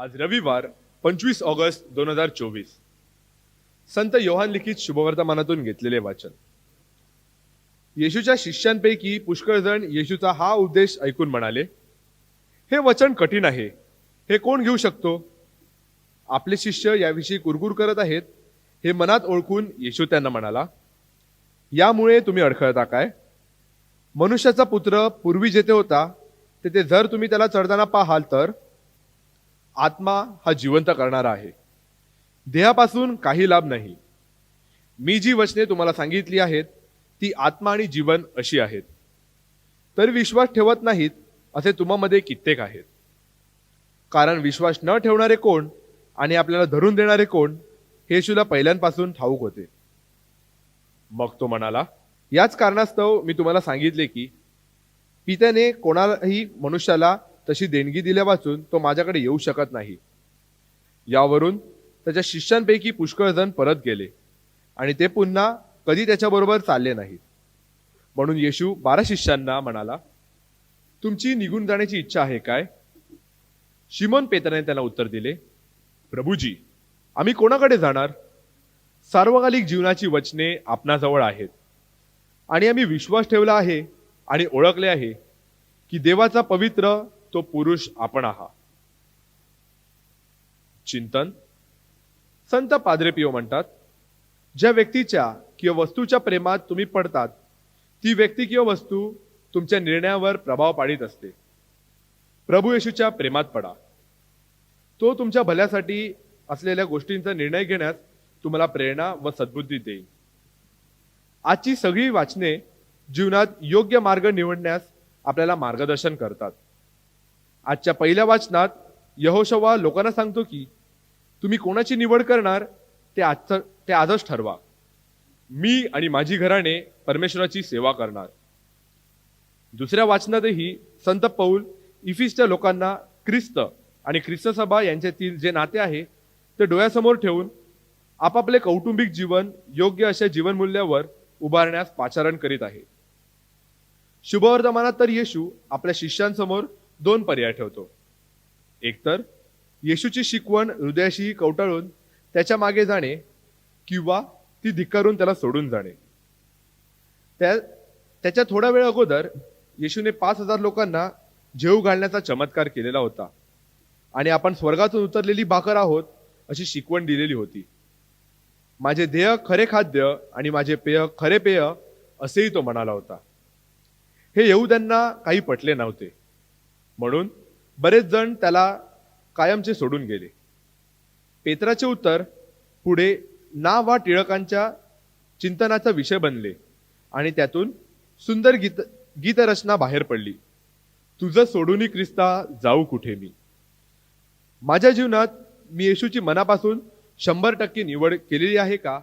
आज रविवार पंचवीस ऑगस्ट दोन हजार चोवीस. संत योहान लिखित शुभवर्तमानातून घेतलेले वाचन. येशूच्या शिष्यांपैकी पुष्कळजण येशूचा हा उद्देश ऐकून म्हणाले हे वचन कठीण आहे. हे कोण घेऊ शकतो? आपले शिष्य याविषयी कुरकुर करत आहेत हे मनात ओळखून येशू त्यांना म्हणाला यामुळे तुम्ही अडखळता काय? मनुष्याचा पुत्र पूर्वी जेथे होता तेथे जर तुम्ही त्याला चढताना पाहाल तर आत्मा हा जिवंत करणारा आहे. देहापासून काही लाभ नाही. मी जी वचने तुम्हाला सांगितली आहेत ती आत्मा आणि जीवन अशी आहेत. तर विश्वास ठेवत नाहीत असे तुम्हामध्ये कित्येक आहेत. कारण विश्वास न ठेवणारे कोण आणि आपल्याला धरून देणारे कोण हे येशूला पहिल्यांपासून ठाऊक होते. मग तो म्हणाला याच कारणास्तव मी तुम्हाला सांगितले की पित्याने कोणालाही मनुष्याला तशी देणगी दिल्या वाचून तो माझ्याकडे येऊ शकत नाही. यावरून त्याच्या शिष्यांपैकी पुष्कळ जण परत गेले आणि ते पुन्हा कधी त्याच्याबरोबर चालले नाहीत. म्हणून येशू बारा शिष्यांना म्हणाला तुमची निघून जाण्याची इच्छा आहे काय? शिमोन पेतराने त्यांना उत्तर दिले प्रभूजी आम्ही कोणाकडे जाणार? सार्वकालिक जीवनाची वचने आपणाजवळ आहेत. आणि आम्ही विश्वास ठेवला आहे आणि ओळखले आहे की देवाचा पवित्र तो पुरुष आपण आहात चिंतन. संत पाद्रे म्हणतात ज्या व्यक्तीच्या किंवा वस्तूच्या प्रेमात तुम्ही पडतात ती व्यक्ती किंवा वस्तू तुमच्या निर्णयावर प्रभाव पाडित असते. प्रभू येशूच्या प्रेमात पडा. तो तुमच्या भल्यासाठी असलेल्या गोष्टींचा निर्णय घेण्यास तुम्हाला प्रेरणा व सद्बुद्धी देईल. आजची सगळी वाचने जीवनात योग्य मार्ग निवडण्यास आपल्याला मार्गदर्शन करतात. आजच्या पहिल्या वाचनात यहोशवा लोकांना सांगतो की तुम्ही कोणाची निवड करणार ते आजचं ते आजच ठरवा. मी आणि माझी घराणे परमेश्वराची सेवा करणार. दुसऱ्या वाचनातही संत पौल इफिसच्या लोकांना ख्रिस्त आणि ख्रिस्त सभा यांच्यातील जे नाते आहे ते डोळ्यासमोर ठेवून आपापले कौटुंबिक जीवन योग्य अशा जीवनमूल्यावर उभारण्यास पाचारण करीत आहे. शुभवर्धमानात तर येशू आपल्या शिष्यांसमोर दोन पर्याय ठेवतो. एकतर येशूची शिकवण हृदयाशी कवटाळून त्याच्यामागे जाणे किंवा ती धिक्कारून त्याला सोडून जाणे. त्या त्याच्या थोड्या वेळ अगोदर येशूने पाच हजार लोकांना जेव घालण्याचा चमत्कार केलेला होता. आणि आपण स्वर्गातून उतरलेली भाकर आहोत अशी शिकवण दिलेली होती. माझे ध्येय खरे खाद्य आणि माझे पेय खरे पेय असेही तो म्हणाला होता. हे येऊ त्यांना काही पटले नव्हते. म्हणून बरेच जण त्याला कायमचे सोडून गेले. पेत्राचे उत्तर पुढे ना वा टिळकांच्या चिंतनाचा विषय बनले आणि त्यातून सुंदर गीत गीतरचना बाहेर पडली. तुझं सोडूनी क्रिस्ता जाऊ कुठे मी? माझ्या जीवनात मी येशूची मनापासून शंभर टक्के निवड केलेली आहे का?